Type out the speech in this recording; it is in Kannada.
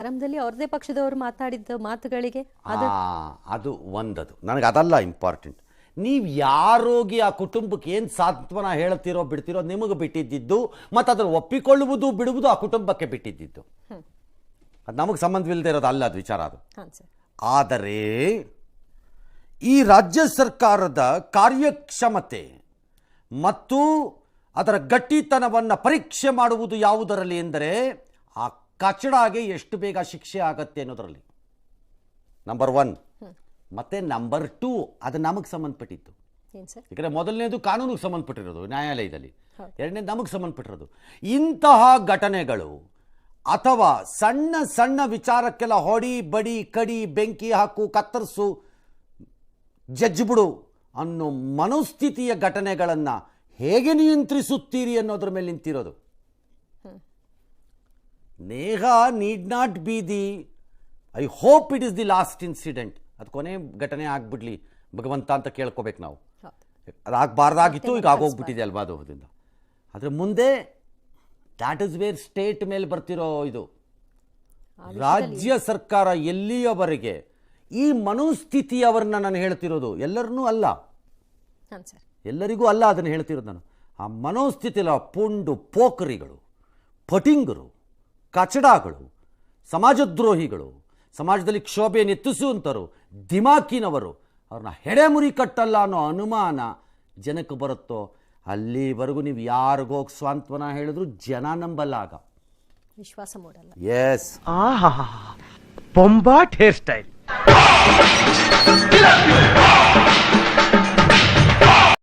ಆರಂಭದಲ್ಲಿ ಅವ್ರದೇ ಪಕ್ಷದವರು ಮಾತಾಡಿದ್ದ ಮಾತುಗಳಿಗೆ ಅದು ಒಂದದು. ನನಗೆ ಅದಲ್ಲ ಇಂಪಾರ್ಟೆಂಟ್ ನೀವು ಯಾರೋಗಿ ಆ ಕುಟುಂಬಕ್ಕೆ ಏನು ಸಾಂತ್ವನ ಹೇಳ್ತಿರೋ ಬಿಡ್ತಿರೋ ನಿಮಗೆ ಬಿಟ್ಟಿದ್ದಿದ್ದು ಮತ್ತು ಅದನ್ನು ಒಪ್ಪಿಕೊಳ್ಳುವುದು ಬಿಡುವುದು ಆ ಕುಟುಂಬಕ್ಕೆ ಬಿಟ್ಟಿದ್ದಿದ್ದು. ಅದು ನಮಗೆ ಸಂಬಂಧವಿಲ್ಲದೆ ಇರೋದು ಅಲ್ಲ ಅದು ವಿಚಾರ ಅದು. ಆದರೆ ಈ ರಾಜ್ಯ ಸರ್ಕಾರದ ಕಾರ್ಯಕ್ಷಮತೆ ಮತ್ತು ಅದರ ಗಟ್ಟಿತನವನ್ನು ಪರೀಕ್ಷೆ ಮಾಡುವುದು ಯಾವುದರಲ್ಲಿ ಎಂದರೆ ಆ ಕಚಡಾಗೆ ಎಷ್ಟು ಬೇಗ ಶಿಕ್ಷೆ ಆಗತ್ತೆ ಅನ್ನೋದರಲ್ಲಿ. ನಂಬರ್ ಒನ್ ಮತ್ತು ನಂಬರ್ ಟೂ ಅದು ನಮಗೆ ಸಂಬಂಧಪಟ್ಟಿತ್ತು ಯಾಕಂದ್ರೆ ಮೊದಲನೇದು ಕಾನೂನಿಗೆ ಸಂಬಂಧಪಟ್ಟಿರೋದು ನ್ಯಾಯಾಲಯದಲ್ಲಿ. ಎರಡನೇದು ನಮಗೆ ಸಂಬಂಧಪಟ್ಟಿರೋದು. ಇಂತಹ ಘಟನೆಗಳು ಅಥವಾ ಸಣ್ಣ ಸಣ್ಣ ವಿಚಾರಕ್ಕೆಲ್ಲ ಹೊಡಿ ಬಡಿ ಕಡಿ ಬೆಂಕಿ ಹಾಕು ಕತ್ತರಿಸು ಜಜ್ ಬಿಡು ಅನ್ನೋ ಮನೋಸ್ಥಿತಿಯ ಘಟನೆಗಳನ್ನು ಹೇಗೆ ನಿಯಂತ್ರಿಸುತ್ತೀರಿ ಅನ್ನೋದ್ರ ಮೇಲೆ ನಿಂತಿರೋದು. Neha need not be the I hope it is the last incident ಅದು ಕೊನೆ ಘಟನೆ ಆಗ್ಬಿಡ್ಲಿ ಭಗವಂತ ಅಂತ ಕೇಳ್ಕೋಬೇಕು ನಾವು. ಅದಾಗಬಾರ್ದಾಗಿತ್ತು ಈಗ ಆಗೋಗ್ಬಿಟ್ಟಿದೆ ಅಲ್ವಾ ಅದು ಅದರಿಂದ. ಆದರೆ ಮುಂದೆ ದ್ಯಾಟ್ ಇಸ್ ವೇರ್ ಸ್ಟೇಟ್ ಮೇಲೆ ಬರ್ತಿರೋ ಇದು. ರಾಜ್ಯ ಸರ್ಕಾರ ಎಲ್ಲಿಯವರೆಗೆ ಈ ಮನೋಸ್ಥಿತಿಯವರನ್ನ ನಾನು ಹೇಳ್ತಿರೋದು ಎಲ್ಲರನ್ನೂ ಅಲ್ಲ. ಎಲ್ಲರಿಗೂ ಅಲ್ಲ ಅದನ್ನು ಹೇಳ್ತಿರೋದು ನಾನು. ಆ ಮನೋಸ್ಥಿತಿಲ ಪುಂಡು ಪೋಖರಿಗಳು ಪಟಿಂಗರು ಕಚಡಾಗಳು ಸಮಾಜದ್ರೋಹಿಗಳು ಸಮಾಜದಲ್ಲಿ ಕ್ಷೋಭೆಯನ್ನು ಎತ್ತಿಸುವಂಥರು ದಿಮಾಕಿನವರು ಅವ್ರನ್ನ ಹೆಡೆಮುರಿ ಕಟ್ಟಲ್ಲ ಅನ್ನೋ ಅನುಮಾನ ಜನಕ್ಕೆ ಬರುತ್ತೋ ಅಲ್ಲಿವರೆಗೂ ನೀವು ಯಾರಿಗೋ ಸ್ವಾಂತ್ವನ ಹೇಳಿದ್ರು ಜನ ನಂಬಲ್ಲ ಆಗ ವಿಶ್ವಾಸ ಮೂಡಲ್ಲ. ಎಸ್ ಆಹಾ ಬೊಂಬಾಟ್ ಹೇರ್ ಸ್ಟೈಲ್.